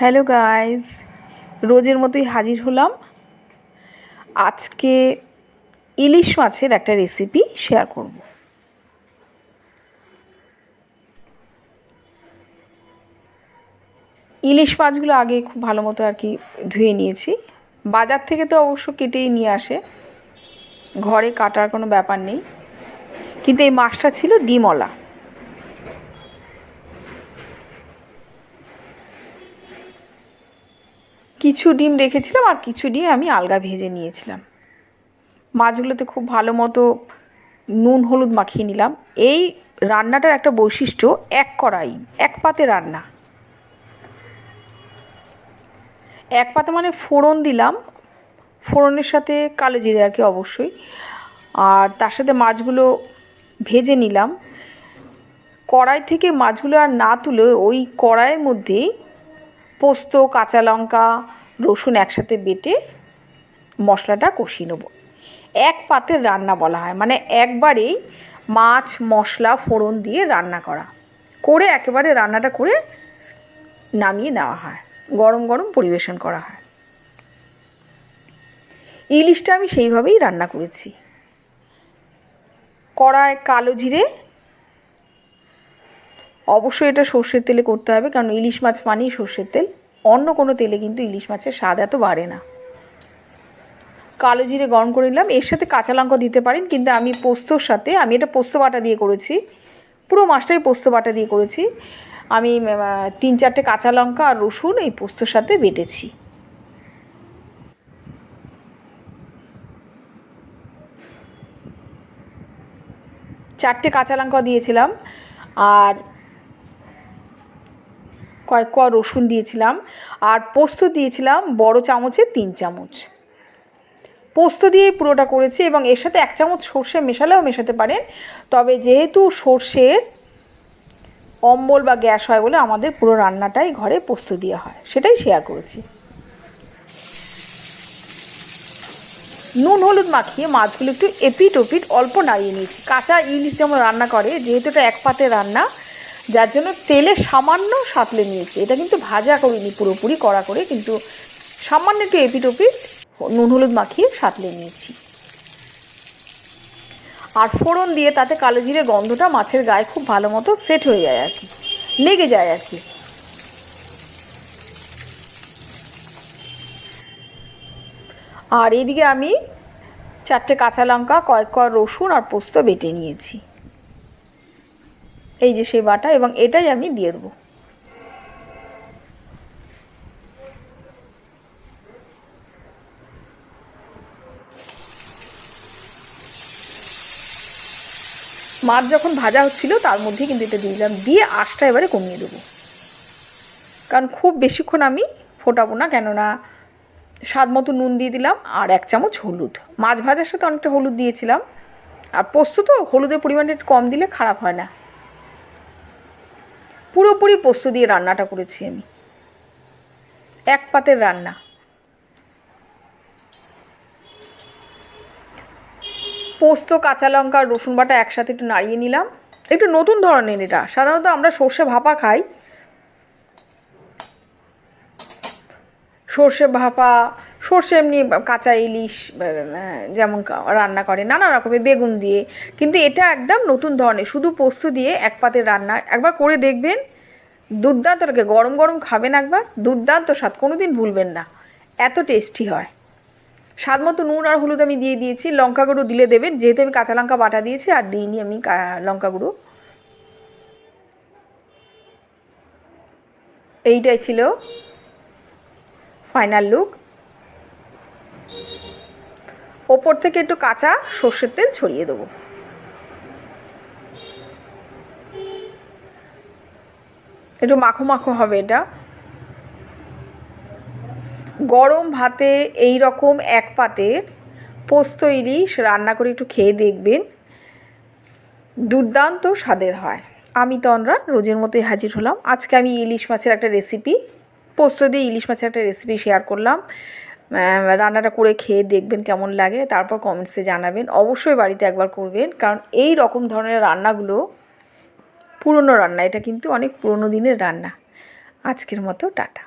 Hello guys রোজের মতোই হাজির হলাম। আজকে ইলিশ মাছের একটা রেসিপি শেয়ার করব। ইলিশ মাছগুলো আগে খুব ভালো মতো আর কি ধুয়ে নিয়েছি। বাজার থেকে তো অবশ্য কেটেই নিয়ে আসে। ঘরে কাটার কোনো ব্যাপার নেই। কিন্তু এই মাছটা ছিল ডিমলা কিছু ডিম রেখেছিলাম আর কিছু ডিম আমি আলগা ভেজে নিয়েছিলাম। মাছগুলোতে খুব ভালো মতো নুন হলুদ মাখিয়ে নিলাম। এই রান্নাটার একটা বৈশিষ্ট্য, এক কড়াই, এক পাতে রান্না। এক পাতে মানে ফোড়ন দিলাম। ফোড়নের সাথে কালো জিরে আর কি অবশ্যই। আর তার সাথে মাছগুলো ভেজে নিলাম। কড়াই থেকে মাছগুলো আর না তুলে ওই কড়াইয়ের মধ্যেই পোস্ত, কাঁচা লঙ্কা, রসুন একসাথে বেটে মশলাটা কষিয়ে নেব। এক পাতের রান্না বলা হয় মানে একবারেই মাছ, মশলা, ফোড়ন দিয়ে রান্না করা। করে একেবারে রান্নাটা করে নামিয়ে নেওয়া হয়, গরম গরম পরিবেশন করা হয়। ইলিশটা আমি সেইভাবেই রান্না করেছি। কড়ায় কালো জিরে অবশ্যই এটা সর্ষের তেলে করতে হবে, কারণ ইলিশ মাছ মানেই সর্ষের তেল। অন্য কোনো তেলে কিন্তু ইলিশ মাছের স্বাদ এত বাড়ে না। কালো জিরে গরম করে নিলাম। এর সাথে কাঁচা লঙ্কা দিতে পারেন, কিন্তু আমি পোস্তর সাথে, আমি এটা পোস্ত বাটা দিয়ে করেছি। পুরো মাছটাই পোস্ত বাটা দিয়ে করেছি। আমি তিন চারটে কাঁচা লঙ্কা আর রসুন এই পোস্তর সাথে বেটেছি। চারটে কাঁচা লঙ্কা দিয়েছিলাম। আর কয়েক কোয়া রসুন দিয়েছিলাম আর পোস্ত দিয়েছিলাম বড় চামচে তিন চামচ। পোস্ত দিয়েই পুরোটা করেছি এবং এর সাথে এক চামচ সর্ষে মেশালেও মেশাতে পারেন। তবে যেহেতু সর্ষের অম্বল বা গ্যাস হয় বলে আমাদের পুরো রান্নাটাই ঘরে পোস্ত দেওয়া হয়, সেটাই শেয়ার করেছি। নুন, হলুদ মাখিয়ে মাছগুলো একটু এপিট ওপিট অল্প নাড়িয়ে নিয়েছি। কাঁচা ইলিশ যেমন রান্না করে, যেহেতু এটা এক পাতে রান্না যার জন্য তেলে সামান্য সাঁতলে নিয়েছি। এটা কিন্তু ভাজা করিনি, পুরোপুরি কড়া করে, কিন্তু সামান্য একটু এপিট ওপিট নুন হলুদ মাখিয়ে সাঁতলে নিয়েছি। আর ফোড়ন দিয়ে তাতে কালো জিরে গন্ধটা মাছের গায়ে খুব ভালো মতো সেট হয়ে যায় আর কি, লেগে যায় আর কি। আর এদিকে আমি চারটে কাঁচা লঙ্কা, কয়েক কয়েক রসুন আর পোস্ত বেটে নিয়েছি। এই যে সেই বাটা এবং এটাই আমি দিয়ে দেবো। মাছ যখন ভাজা হচ্ছিল, তার মধ্যে কিন্তু এটা দিয়ে দিলাম। দিয়ে আঁশটা এবারে কমিয়ে দেবো। কারণ খুব বেশিক্ষণ আমি ফোটাবো না, কেননা স্বাদ মতো নুন দিয়ে দিলাম আর এক চামচ হলুদ। মাছ ভাজার সাথে অনেকটা হলুদ দিয়েছিলাম। আর পোস্ত তো হলুদের পরিমাণটা একটু কম দিলে খারাপ হয় না। পুরোপুরি পোস্ত দিয়ে রান্নাটা করেছি আমি। এক পাতের রান্না। পোস্ত, কাঁচা লঙ্কা, রসুন বাটা একসাথে একটু নাড়িয়ে নিলাম। একটু নতুন ধরনের এটা। সাধারণত আমরা সর্ষে ভাপা খাই। সর্ষে ভাপা সর্ষে এমনি কাঁচা ইলিশ যেমন রান্না করে, নানা রকমের বেগুন দিয়ে। কিন্তু এটা একদম নতুন ধরনের, শুধু পোস্ত দিয়ে এক পাতের রান্না। একবার করে দেখবেন, দুর্দান্ত লাগে, গরম গরম খাবেন একবার, দুর্দান্ত স্বাদ কোনো দিন ভুলবেন না। এত টেস্টি হয়। স্বাদ মতো নুন আর হলুদ আমি দিয়ে দিয়েছি, লঙ্কা গুঁড়ো দিলে দেবেন, যেহেতু আমি কাঁচা লঙ্কা বাটা দিয়েছি আর দিইনি আমি লঙ্কা গুঁড়ো। এইটাই ছিল ফাইনাল লুক ওপর থেকে একটু কাঁচা সর্ষের তেল ছড়িয়ে দেবো। একটু মাখো মাখো হবে এটা। গরম ভাতে এই রকম এক পাতের পোস্ত ইলিশ রান্না করে একটু খেয়ে দেখবেন। দুর্দান্ত স্বাদের হয়। আমি তন্দ্রা রোজের মতোই হাজির হলাম। আজকে আমি ইলিশ মাছের একটা রেসিপি পোস্ত দিয়ে ইলিশ মাছের একটা রেসিপি শেয়ার করলাম। রান্নাটা করে খেয়ে দেখবেন কেমন লাগে, তারপর কমেন্টসে জানাবেন। অবশ্যই বাড়িতে একবার করবেন, কারণ এই রকম ধরনের রান্নাগুলো পুরনো রান্না, এটা কিন্তু অনেক পুরনো দিনের রান্না। আজকের মতো, টাটা।